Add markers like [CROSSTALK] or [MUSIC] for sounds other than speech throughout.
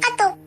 あと、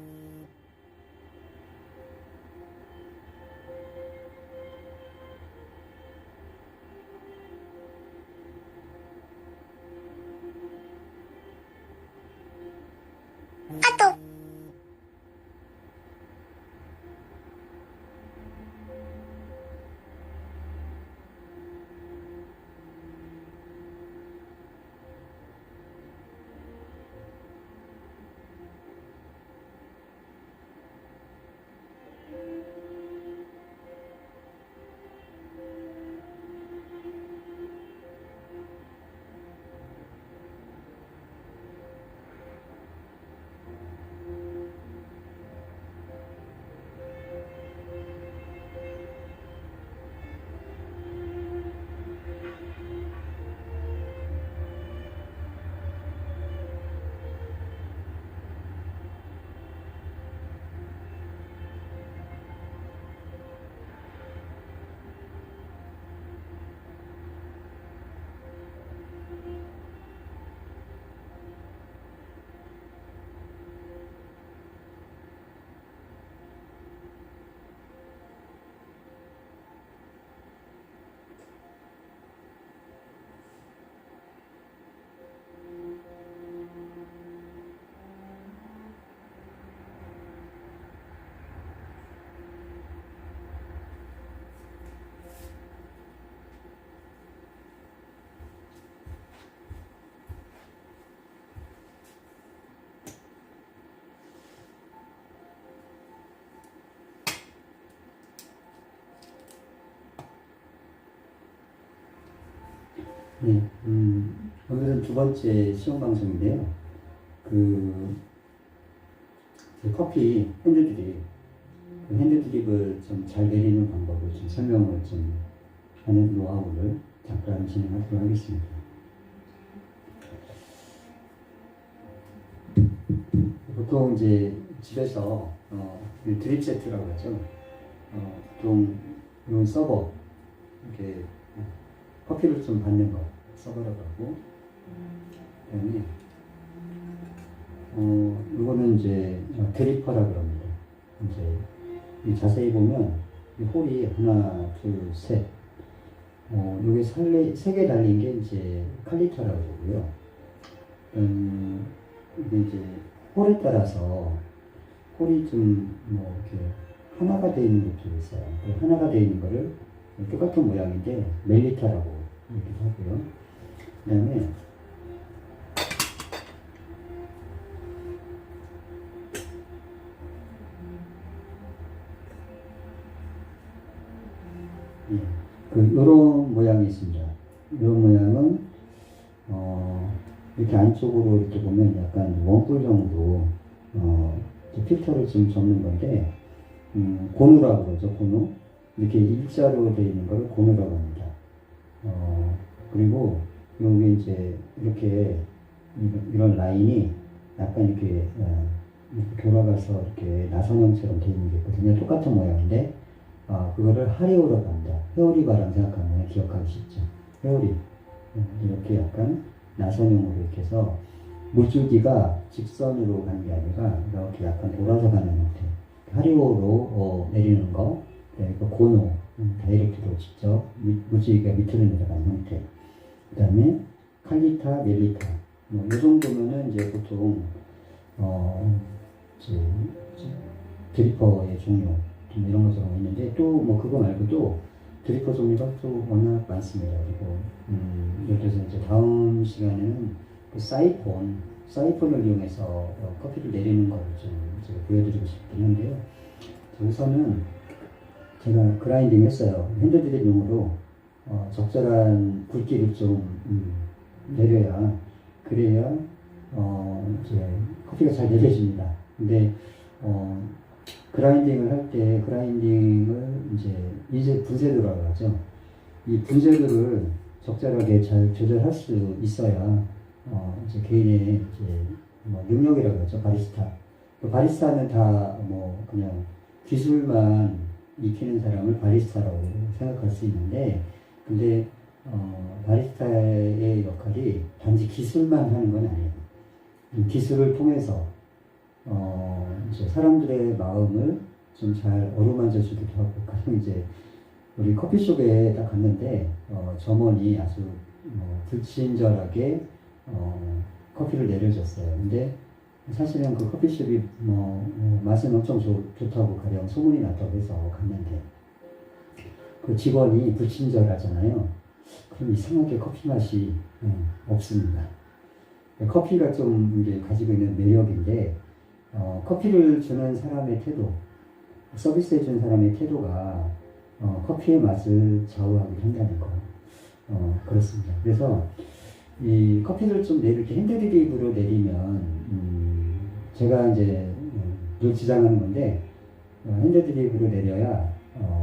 네, 음, 오늘은 두 번째 시험 방송인데요. 그, 그 커피 핸드드립, 그 핸드드립을 좀 잘 내리는 방법을 좀 설명을 좀 하는 노하우를 잠깐 진행하도록 하겠습니다. 보통 이제 집에서 어, 이 드립 세트라고 하죠. 어, 보통 이런 서버 이렇게 커피를 좀 받는 거 하고 그다음에 어 이거는 이제 드리퍼라 그럽니다. 이제 이 자세히 보면 이 홀이 하나 둘셋 어 여기 살레 세개 달린 게 이제 칼리터라고 그러고요. 음 이게 이제 홀에 따라서 홀이 좀 뭐 이렇게 하나가 되어 있는 것도 있어요. 그 하나가 되어 있는 거를 똑같은 모양인데 멜리타라고 이렇게 하고요. 그 다음에 예, 그 요런 모양이 있습니다. 요런 모양은 어 이렇게 안쪽으로 이렇게 보면 약간 원뿔 정도 어 필터를 좀 접는 건데 음, 고누라고 그러죠 고누 이렇게 일자로 되어 있는 걸 고누라고 합니다. 어, 그리고 여기 이제 이렇게 이런, 라인이 약간 이렇게, 어, 이렇게 돌아가서 이렇게 나선형처럼 되어 있는 게 있거든요. 똑같은 모양인데, 어, 그거를 하리오라고 합니다. 회오리 바람 생각하면 기억하기 쉽죠. 회오리. 음, 이렇게 약간 나선형으로 이렇게 해서 물줄기가 직선으로 가는 게 아니라 이렇게 약간 돌아서 가는 형태. 하리오로 어, 내리는 거, 네, 그 고노, 음, 다이렉트로 직접 미- 물질기가 밑으로 내려가는 형태. 그 다음에 칼리타, 멜리타. 뭐, 이 정도면은 이제 보통, 어, 이제, 드리퍼의 종류, 좀 이런 것처럼 있는데, 또 뭐 그거 말고도 드리퍼 종류가 또 워낙 많습니다. 그리고, 음, 예를 들어서 이제 다음 시간에는 그 사이폰, 사이폰을 이용해서 어, 커피를 내리는 걸좀 이제 보여드리고 싶긴 한데요. 자, 우선은 제가 그라인딩 했어요. 핸드드립용으로 어, 적절한 굵기를 좀 음, 내려야 그래야 어, 이제 커피가 잘 내려집니다. 근데 어, 그라인딩을 할 때 그라인딩을 이제 이제 분쇄도라고 하죠. 이 분쇄도를 적절하게 잘 조절할 수 있어야 어, 이제 개인의 이제 뭐 능력이라고 하죠. 바리스타. 그 바리스타는 다 뭐 그냥 기술만 익히는 사람을 바리스타라고 생각할 수 있는데, 근데 어, 바리스타의 역할이 단지 기술만 하는 건 아니에요. 이 기술을 통해서 어, 이제 사람들의 마음을 좀 잘 어루만져 주기도 하고, 가끔 이제 우리 커피숍에 딱 갔는데, 어, 점원이 아주 뭐 불친절하게 어, 커피를 내려줬어요. 근데 사실은 그 커피숍이 뭐, 어, 맛은 엄청 좋, 좋다고 가령 소문이 났다고 해서 갔는데, 그 직원이 불친절하잖아요. 그럼 이상하게 커피 맛이 예, 없습니다. 커피가 좀 이게 가지고 있는 매력인데 어, 커피를 주는 사람의 태도, 서비스해 주는 사람의 태도가 어, 커피의 맛을 좌우하게 한다는 거. 어, 그렇습니다. 그래서 이 커피를 좀 이렇게 핸드드립으로 내리면 음, 제가 이제 음, 늘 지장하는 건데 어, 핸드드립으로 내려야 어, 음,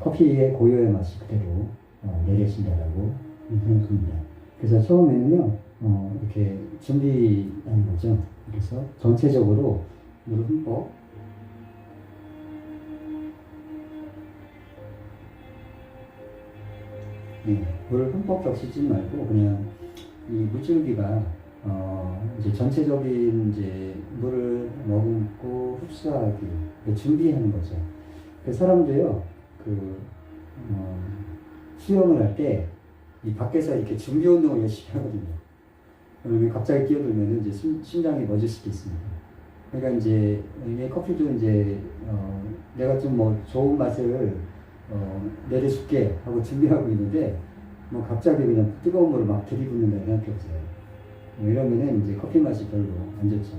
커피의 고유의 맛이 그대로 어, 내려진다라고 생각합니다. 그래서 처음에는요, 어, 이렇게 준비하는 거죠. 그래서 전체적으로 물을 흠뻑 네, 물을 흠뻑 적시지 말고 그냥 이 물줄기가 어, 이제 전체적인 이제 물을 머금고 흡수하기 준비하는 거죠. 그 사람도요, 그 어, 수영을 할 때 이 밖에서 이렇게 준비 운동을 열심히 하거든요. 그러면 갑자기 뛰어들면 이제 심, 심장이 멎을 수도 있습니다. 그러니까 이제 이 커피도 이제 어, 내가 좀 뭐 좋은 맛을 어, 내려줄게 하고 준비하고 있는데 뭐 갑자기 그냥 뜨거운 물을 막 들이붓는다는 생각이 없어요. 뭐 이러면은 이제 커피 맛이 별로 안 좋죠.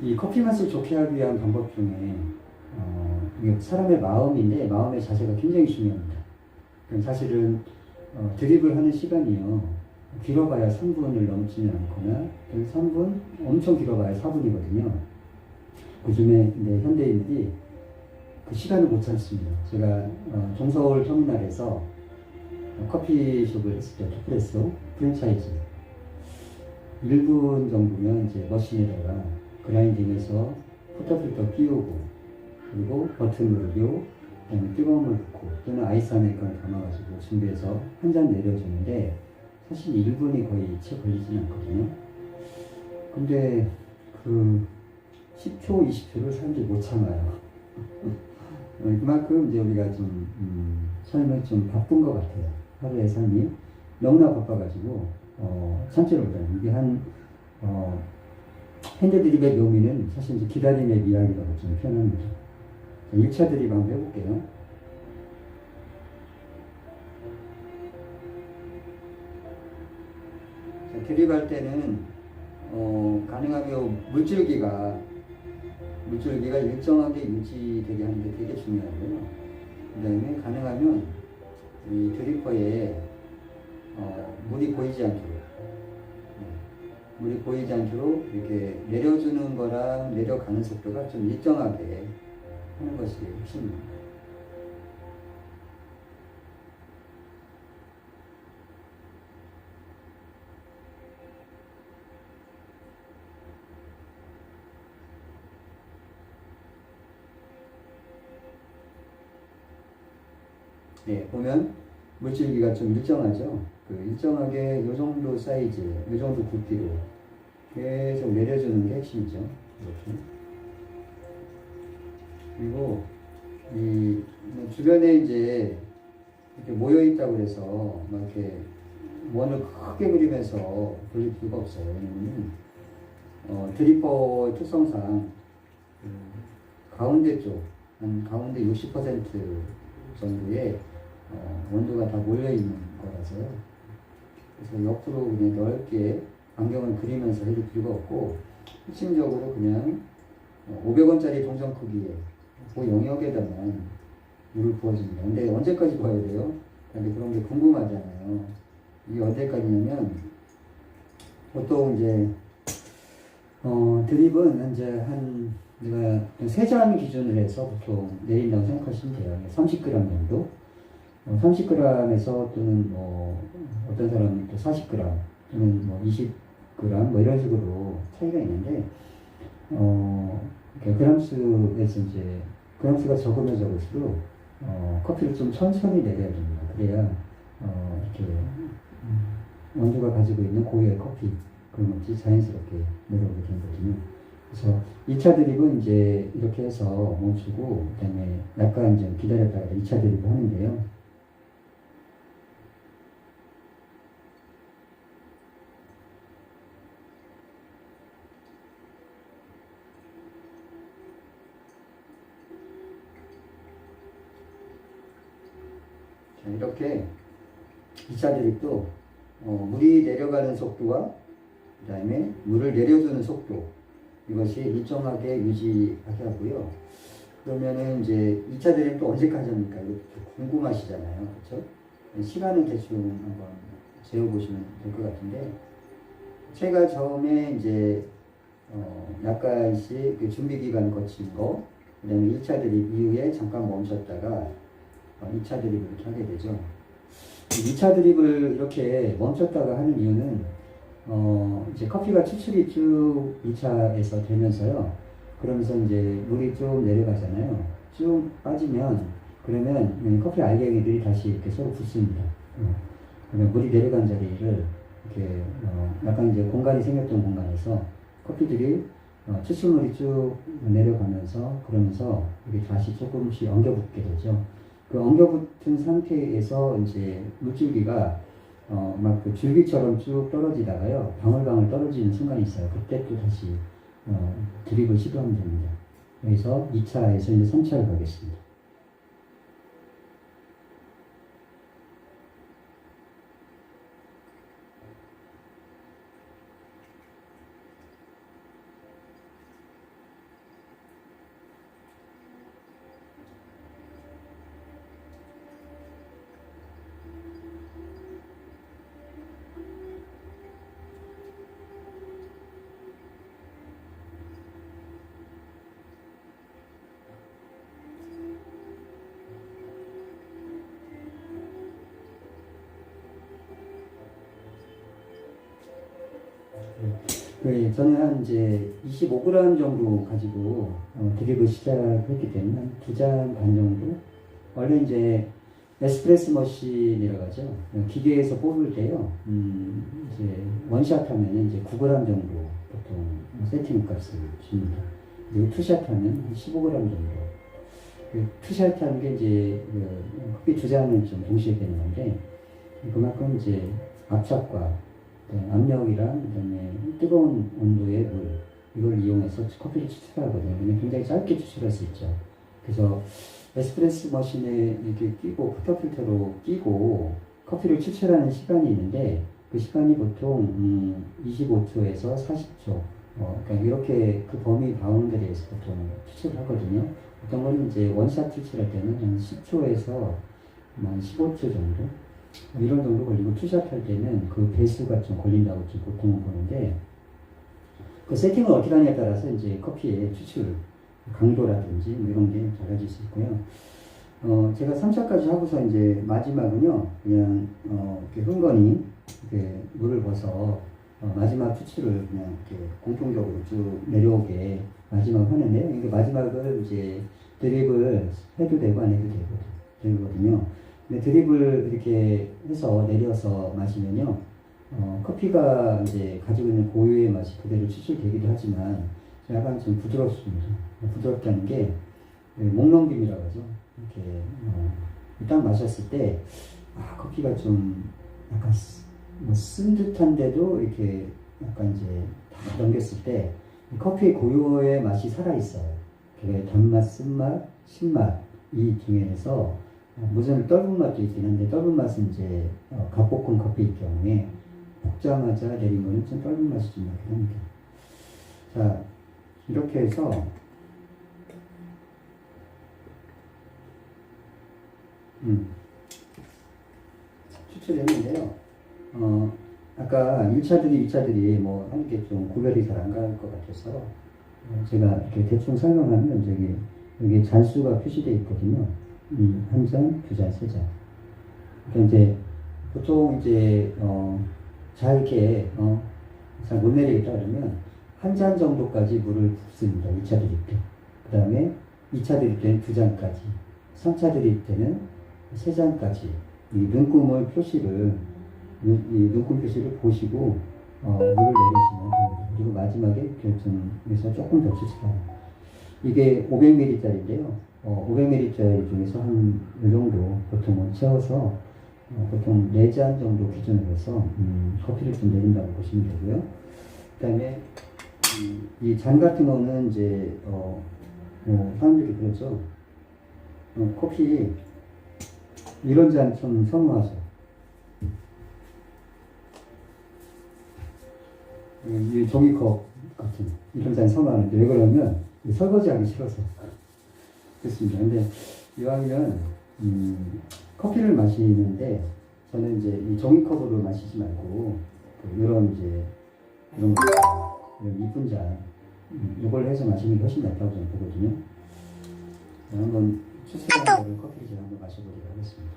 이 커피 맛을 좋게 하기 위한 방법 중에 어, 이게 사람의 마음인데 마음의 자세가 굉장히 중요합니다. 그럼 사실은 어, 드립을 하는 시간이요. 길어봐야 3분을 넘지는 않거나 3분 엄청 길어봐야 4분이거든요. 그중에 근데 현대인들이 그 시간을 못 참습니다. 제가 어, 종서울 터미널에서 커피숍을 했을 때 토프레소 프랜차이즈 1분 정도면 이제 머신에다가 그라인딩해서 포터필터 끼우고 그리고 버튼 누르고 그다음에 뜨거운 물 붓고 또는 아이스 아메리카노 담아가지고 준비해서 한 잔 내려주는데 사실 1분이 거의 채 걸리진 않거든요. 근데 그 10초, 20초를 사람들이 못 참아요. [LAUGHS] 그만큼 이제 우리가 좀 음, 삶을 좀 바쁜 것 같아요. 하루의 삶이 너무나 바빠가지고 어, 참지를 못해요. 이게 한 어, 핸드드립의 묘미는 사실 이제 기다림의 미학이라고 좀 표현합니다. 1차 드립 한번 해볼게요. 자, 드립할 때는 어, 가능하면 물줄기가 물줄기가 일정하게 유지되게 하는 게 되게 중요하고요. 그 다음에 가능하면 이 드리퍼에 어, 물이 보이지 않도록 네, 물이 보이지 않도록 이렇게 내려주는 거랑 내려가는 속도가 좀 일정하게 하는 것이 훨씬 네, 보면 물줄기가 좀 일정하죠. 그 일정하게 이 정도 사이즈, 이 정도 굵기로 계속 내려주는 게 핵심이죠. 이렇게. 그리고 이 주변에 이제 이렇게 모여 있다고 해서 막 이렇게 원을 크게 그리면서 돌릴 필요가 없어요. 왜냐면 어, 드리퍼의 특성상 그 가운데 쪽, 한 가운데 60% 정도의 어, 원두가 다 몰려 있는 거라서요. 그래서 옆으로 그냥 넓게 안경을 그리면서 해줄 필요가 없고 핵심적으로 그냥 500원짜리 동전 크기에 그 영역에다만 물을 부어줍니다. 근데 언제까지 부어야 돼요? 근데 그런 게 궁금하잖아요. 이게 언제까지냐면 보통 이제 어, 드립은 이제 한 제가 세잔 기준으로 해서 보통 내린다고 생각하시면 돼요. 30g 정도. 어, 30g에서 또는 뭐 어떤 사람은 또 40g 또는 뭐 20g 뭐 이런 식으로 차이가 있는데 어, 그러니까 그람수에서 이제 그람수가 적으면 적을수록 어, 커피를 좀 천천히 내려야 됩니다. 그래야 어, 이렇게 원두가 가지고 있는 고유의 커피 그런 것이 자연스럽게 내려오게 되거든요. 그래서 2차 드립은 이제 이렇게 해서 멈추고 그다음에 약간 좀 기다렸다가 2차 드립을 하는데요. 자, 이렇게 2차 드립도 어, 물이 내려가는 속도와 그 다음에 물을 내려주는 속도 이것이 일정하게 유지하게 하고요. 그러면은 이제 2차 드립 또 언제까지 합니까? 궁금하시잖아요. 그렇죠? 시간은 대충 한번 재어보시면 될 것 같은데 제가 처음에 이제 어, 약간씩 그 준비 기간 거친 거, 그 다음에 1차 드립 이후에 잠깐 멈췄다가 어, 2차 드립을 이렇게 하게 되죠. 2차 드립을 이렇게 멈췄다가 하는 이유는 어, 이제 커피가 추출이 쭉 2차에서 되면서요. 그러면서 이제 물이 쭉 내려가잖아요. 쭉 빠지면 그러면 음, 커피 알갱이들이 다시 이렇게 서로 붙습니다. 어, 물이 내려간 자리를 이렇게 어, 약간 이제 공간이 생겼던 공간에서 커피들이 어, 추출물이 쭉 내려가면서 그러면서 이게 다시 조금씩 엉겨붙게 되죠. 그 엉겨붙은 상태에서 이제 물줄기가 어, 막 그 줄기처럼 쭉 떨어지다가요, 방울방울 떨어지는 순간이 있어요. 그때 또 다시 어, 드립을 시도하면 됩니다. 그래서 2차에서 이제 3차를 가겠습니다. 그 저는 한 이제 25g 정도 가지고 어, 드립을 시작했기 때문에 한두잔 반 정도. 원래 이제 에스프레소 머신이라고 하죠. 기계에서 뽑을 때요. 음, 이제 원샷 하면 이제 9g 정도 보통 세팅 값을 줍니다. 그리고 투샷 하면 한 15g 정도. 그 투샷 하는 게 이제 그 커피 두 잔을 좀 동시에 되는 건데 그만큼 이제 압착과 네, 압력이랑 그다음에 뜨거운 온도의 물 이걸 이용해서 커피를 추출하거든요. 굉장히 짧게 추출할 수 있죠. 그래서 에스프레소 머신에 이렇게 끼고 포터 필터로 끼고 커피를 추출하는 시간이 있는데 그 시간이 보통 음, 25초에서 40초. 어, 그러니까 이렇게 그 범위 바운드리에서 보통 추출하거든요. 어떤 거는 이제 원샷 추출할 때는 한 10초에서 한 15초 정도. 이런 정도 걸리고 투샷 할 때는 그 배수가 좀 걸린다고 지금 보통은 보는데 그 세팅을 어떻게 하냐에 따라서 이제 커피의 추출 강도라든지 뭐 이런 게 달라질 수 있고요. 어, 제가 3차까지 하고서 이제 마지막은요, 그냥, 어, 이렇게 흥건히, 이렇게 물을 벗어, 어, 마지막 추출을 그냥 이렇게 공통적으로 쭉 내려오게 마지막 하는데요. 이게 마지막을 이제 드립을 해도 되고 안 해도 되고, 되거든요. 근데 드립을 이렇게 해서 내려서 마시면요, 어, 커피가 이제 가지고 있는 고유의 맛이 그대로 추출되기도 하지만 약간 좀 부드럽습니다. 부드럽다는 게 네, 목넘김이라고 하죠. 이렇게 어, 딱 마셨을 때 아, 커피가 좀 약간 뭐 쓴 듯한데도 이렇게 약간 이제 다 넘겼을 때 커피의 고유의 맛이 살아 있어요. 그게 단맛, 쓴맛, 신맛 이 중에서 무슨 떫은 맛도 있긴 한데 떫은 맛은 이제 어, 갓볶음 커피일 경우에 볶자마자 내린 거는 좀 떫은 맛이 좀 나긴 합니다. 자 이렇게 해서 음, 추출했는데요. 어, 아까 1차들이 2차들이 뭐 하는 게 좀 구별이 잘 안 갈 것 같아서 어, 제가 이렇게 대충 설명하면 저기 여기 잔수가 표시되어 있거든요. 음, 한 잔, 두 잔, 세 잔. 그러니까 이제 보통 이제 어, 잘 이렇게 어, 잘 못 내리겠다 그러면 한 잔 정도까지 물을 붓습니다. 1차 드릴 때. 그 다음에 2차 드릴 때는 두 잔까지. 3차 드릴 때는 세 잔까지. 이 눈금을 표시를, 이 눈금 표시를 보시고, 어, 물을 내리시면 됩니다. 그리고 마지막에 결정해서 조금 더 추출하는. 이게 500ml짜리인데요. 어, 500ml짜리 중에서 한 이 정도 보통은 채워서 어, 보통 4잔 정도 기준으로 해서 음, 커피를 좀 내린다고 보시면 되고요. 그 다음에 음, 이잔 같은 거는 이제 어, 뭐 사람들이 그러죠. 어, 커피 이런 잔 좀 선호하죠. 이, 이 종이컵 같은 이런 잔 선호하는데 왜 그러냐면 이 설거지하기 싫어서 그렇습니다. 근데 이왕이면 음, 커피를 마시는데 저는 이제 이 종이컵으로 마시지 말고 그 이런 이제 이런 거 이런 이쁜 잔 음, 이걸 해서 마시는 게 훨씬 낫다고 저는 보거든요. 자, 한번 추출한 거를 커피를 제가 한번 마셔보도록 하겠습니다.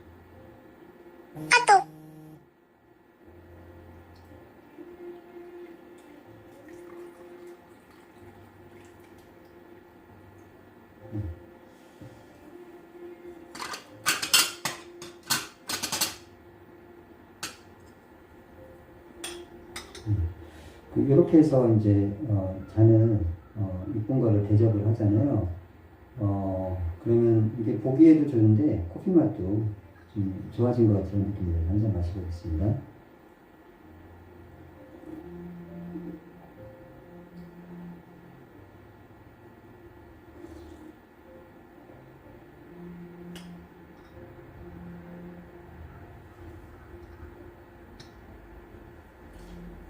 그 이렇게 해서 이제 어, 잔을 어, 이쁜 거를 대접을 하잖아요. 어, 그러면 이게 보기에도 좋은데 커피 맛도 좀 좋아진 것 같은 느낌이 한잔 마셔보겠습니다.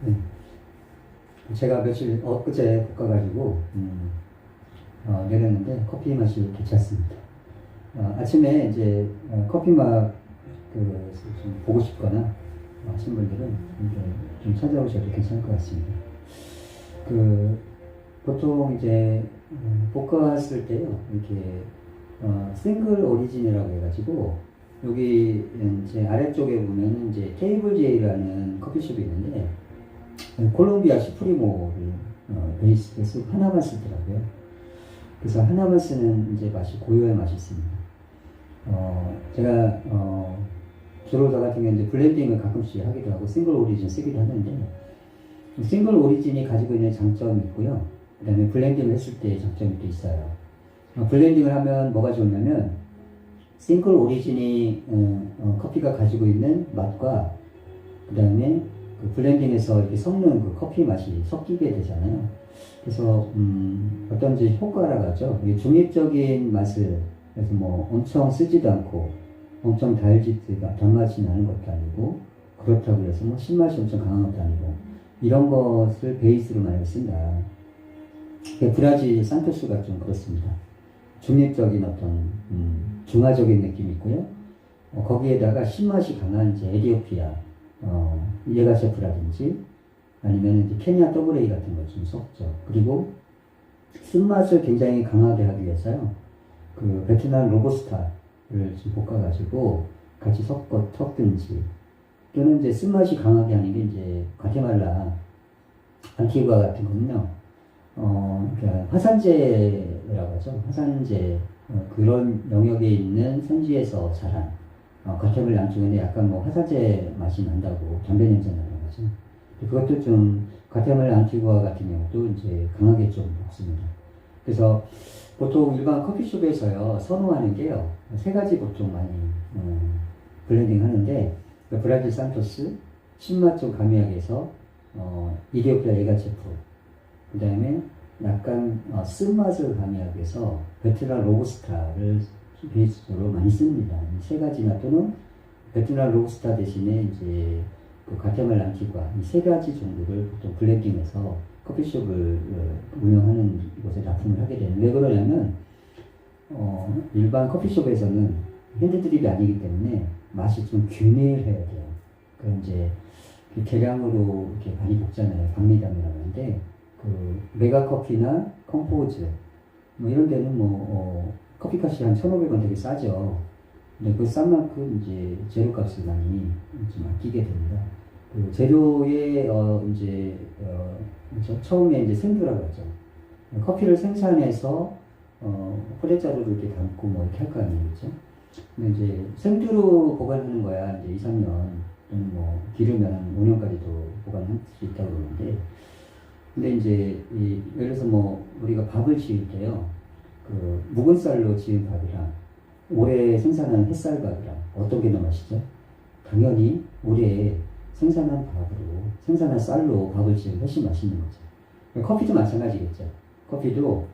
네. 제가 며칠 엊그제 볶아가지고 음, 어, 내렸는데 커피 맛이 괜찮습니다. 어, 아침에 이제 어, 커피 맛 그 좀 보고 싶거나 하신 분들은 좀 찾아오셔도 괜찮을 것 같습니다. 그 보통 이제 음, 볶았을 때요 이렇게 어, 싱글 오리진이라고 해가지고 여기 이제 아래쪽에 보면 이제 테이블 제이라는 커피숍이 있는데 콜롬비아 시프리모를 어, 베이스 베이스 하나만 쓰더라고요. 그래서 하나만 쓰는 이제 맛이 고유한 맛이 있습니다. 어, 제가 어, 주로 저 같은 이제 블렌딩을 가끔씩 하기도 하고 싱글 오리진 쓰기도 하는데 싱글 오리진이 가지고 있는 장점이 있고요. 그 다음에 블렌딩을 했을 때의 장점이 또 있어요. 어, 블렌딩을 하면 뭐가 좋냐면 싱글 오리진이 어, 어, 커피가 가지고 있는 맛과 그 다음에 그 블렌딩에서 이렇게 섞는 그 커피 맛이 섞이게 되잖아요. 그래서 음, 어떤 이제 효과라고 하죠. 이게 중립적인 맛을 그래서 뭐 엄청 쓰지도 않고 엄청 달지가 단맛이 나는 것도 아니고 그렇다고 해서 뭐 신맛이 엄청 강한 것도 아니고 이런 것을 베이스로 많이 쓴다. 그러니까 브라질 산토스가 좀 그렇습니다. 중립적인 어떤 음, 중화적인 느낌이 있고요. 어, 거기에다가 신맛이 강한 이제 에디오피아 어, 예가 셰프라든지 아니면 이제 케냐 더블A 같은 걸 좀 섞죠. 그리고 쓴맛을 굉장히 강하게 하기 위해서요. 그 베트남 로보스타를 좀 볶아가지고 같이 섞어 섞든지 또는 이제 쓴맛이 강하게 하는 게 이제 과테말라 안티구아 같은 거는요. 어, 그러니까 화산재라고 하죠. 화산재 어, 그런 영역에 있는 산지에서 자란 어, 과테말라 양쪽에는 약간 뭐 화산재 맛이 난다고 담배 냄새 나는 거죠. 그것도 좀 과테말라 안티구아 같은 경우도 이제 강하게 좀 먹습니다. 그래서 보통 일반 커피숍에서요 선호하는 게요 세 가지 보통 많이 음, 블렌딩 하는데 그 브라질 산토스 신맛 좀 가미하게 해서 어, 이디오피아 예가체프 그 다음에 약간 어, 쓴맛을 가미하기 위해서 베트남 로부스타를 베이스로 많이 씁니다. 이세 가지나 또는 베트남 로부스타 대신에 이제 그 과테말라 안티과 이 세 가지 정도를 보통 블렌딩해서 커피숍을 어, 운영하는 곳에 납품을 하게 되는 왜 그러냐면 어, 일반 커피숍에서는 핸드드립이 아니기 때문에 맛이 좀 균일해야 돼요. 그 이제 그 계량으로 이렇게 많이 볶잖아요. 박리담이라고 하는데 그 메가 커피나 컴포즈 뭐 이런 데는 뭐 어, 커피값이 한 1,500원 되게 싸죠. 근데 그 싼 만큼 이제 재료값을 많이 좀 아끼게 됩니다. 그 재료의 어 이제 어? 처음에 이제 생두라고 하죠. 커피를 생산해서 어 포대자루를 이렇게 담고 뭐 이렇게 할거 그렇죠? 근데 이제 생두로 보관하는 거야 이제 2, 3년 또는 뭐 기르면 5년까지도 보관할 수 있다고 그러는데 근데 이제 이, 예를 들어서 뭐 우리가 밥을 지을 때요, 그 묵은 쌀로 지은 밥이랑 올해 생산한 햇쌀밥이랑 어떤 게 더 맛있죠? 당연히 올해 생산한 밥으로 생산한 쌀로 밥을 지으면 훨씬 맛있는 거죠. 커피도 마찬가지겠죠. 커피도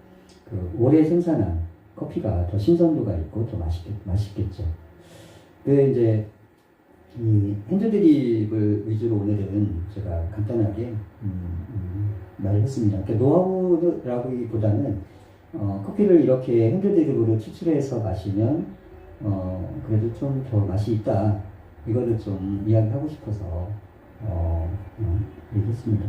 그 올해 생산한 커피가 더 신선도가 있고 더 맛있겠, 맛있겠죠. 그 이제 이 핸드드립을 위주로 오늘은 제가 간단하게 음, 음, 말을 했습니다. 그러니까 노하우라기보다는 어, 커피를 이렇게 핸드드립으로 추출해서 마시면 어, 그래도 좀 더 맛이 있다. 이거를 좀 이야기하고 싶어서 어, 어, 얘기했습니다.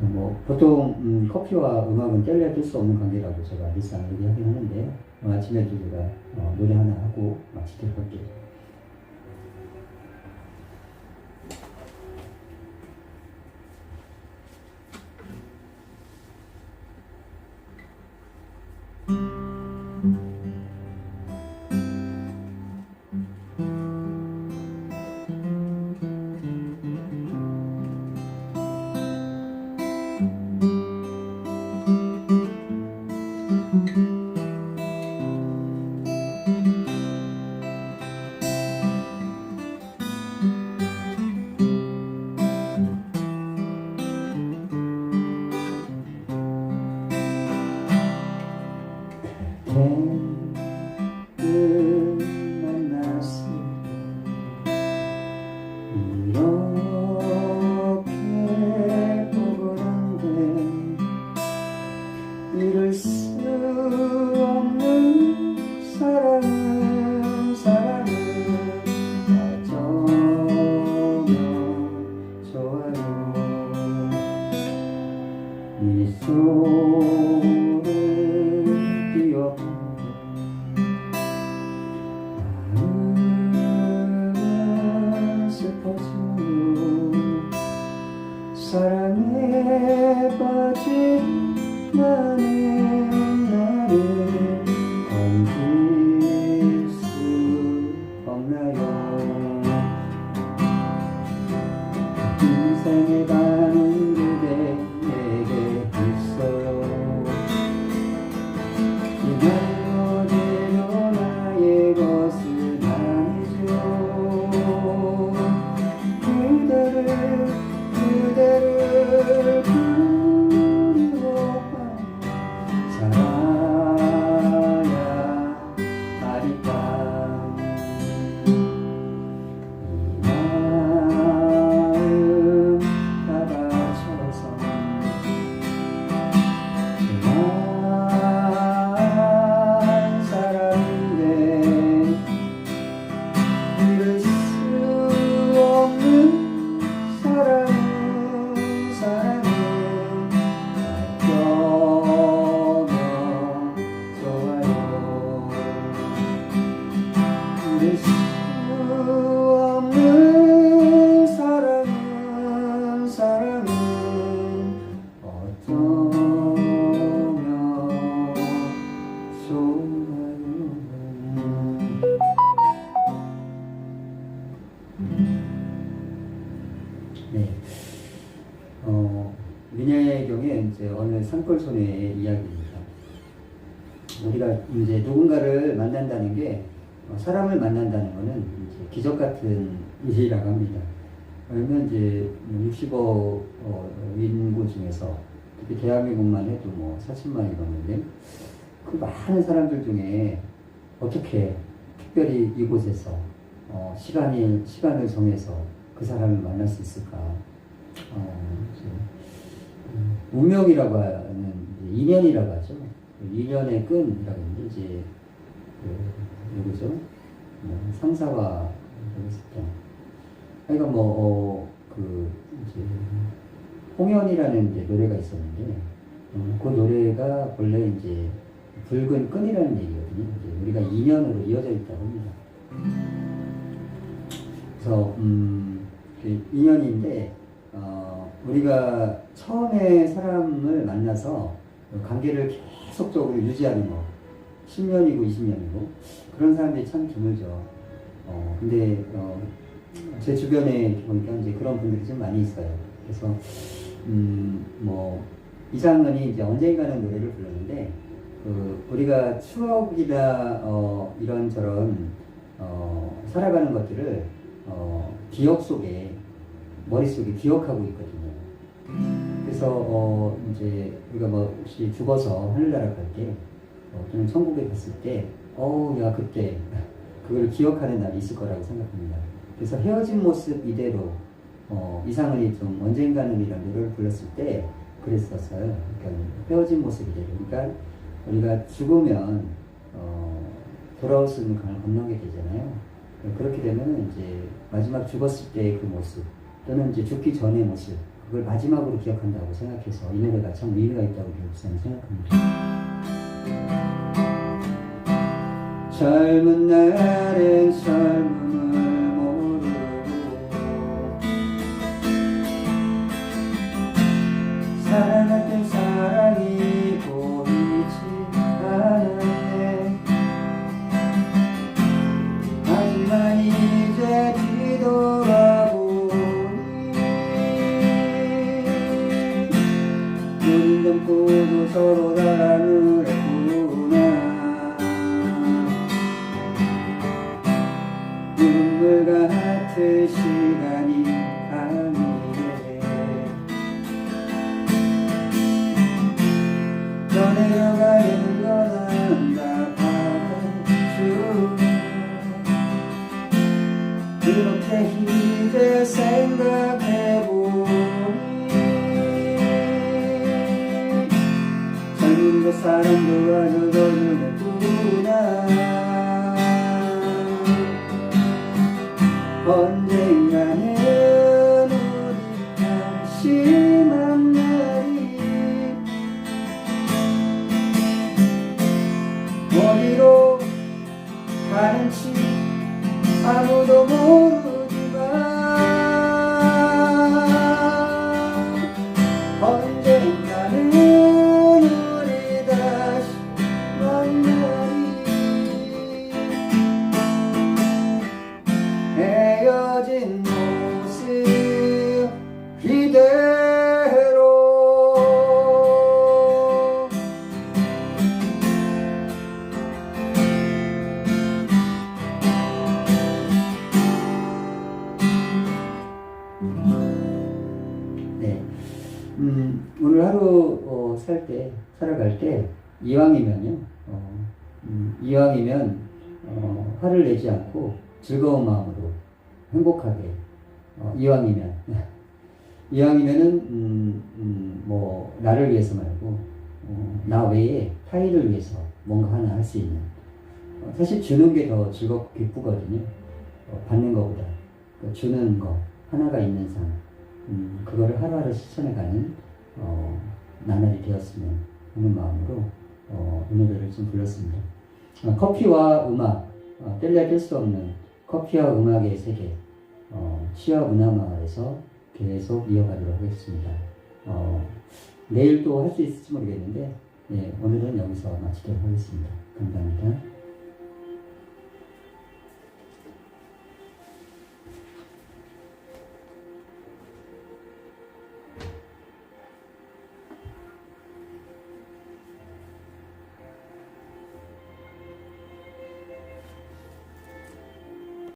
뭐 보통 음, 커피와 음악은 뗄수 없는 관계라고 제가 일상 얘기하긴 하는데 어, 아침에도 제가 어, 노래 하나 하고 마치도록 할게요. 170억 어, 인구 중에서 특히 대한민국만 해도 뭐 4천만이 넘는데 그 많은 사람들 중에 어떻게 특별히 이곳에서 어, 시간이 시간을 정해서 그 사람을 만날 수 있을까? 어, 음, 운명이라고 하는 인연이라고 하죠. 인연의 끈이라고 하는 이제 그, 누구죠? 뭐, 상사와 그랬을 때. 그러니까 뭐 어, 그 이제 홍연이라는 이제 노래가 있었는데 어, 그 노래가 본래 이제 붉은 끈이라는 얘기거든요. 우리가 인연으로 이어져 있다고 합니다. 그래서 음, 그 인연인데 어, 우리가 처음에 사람을 만나서 관계를 계속적으로 유지하는 거 10년이고 20년이고 그런 사람들이 참 드물죠. 어, 근데 어, 제 주변에 보니까 이제 그런 분들이 좀 많이 있어요. 그래서 음, 뭐 이상은이 이제 언젠가는 노래를 불렀는데 그 우리가 추억이나 어, 이런저런 어, 살아가는 것들을 어, 기억 속에 머릿속에 기억하고 있거든요. 그래서 어, 이제 우리가 뭐 혹시 죽어서 하늘나라 갈때 어, 또는 천국에 갔을 때 어우 야 그때 그걸 기억하는 날이 있을 거라고 생각합니다. 그래서 헤어진 모습 이대로 어, 이상은이 좀 언젠가는 이런 노래를 불렀을 때 그랬었어요. 그러니까 헤어진 모습 이대로. 그러니까 우리가 죽으면 어, 돌아올 수 있는 강을 건너게 되잖아요. 그렇게 되면 이제 마지막 죽었을 때의 그 모습 또는 이제 죽기 전의 모습 그걸 마지막으로 기억한다고 생각해서 이 노래가 참 의미가 있다고 저는 생각합니다. 젊은 날엔 젊음 가는 화를 내지 않고 즐거운 마음으로 행복하게, 어, 이왕이면, [LAUGHS] 이왕이면은, 음, 음, 뭐, 나를 위해서 말고, 어, 나 외에 타인을 위해서 뭔가 하나 할 수 있는, 어, 사실 주는 게 더 즐겁고 기쁘거든요. 어, 받는 것보다. 그 주는 거, 하나가 있는 삶. 음, 그거를 하루하루 실천해가는 어, 나날이 되었으면 하는 마음으로 어, 이 노래를 좀 불렀습니다. 어, 커피와 음악, 어, 뗄래야 뗄수 없는 커피와 음악의 세계, 어, 시와 문화마을에서 계속 이어가도록 하겠습니다. 어, 내일 또 할 수 있을지 모르겠는데, 예, 오늘은 여기서 마치도록 하겠습니다. 감사합니다.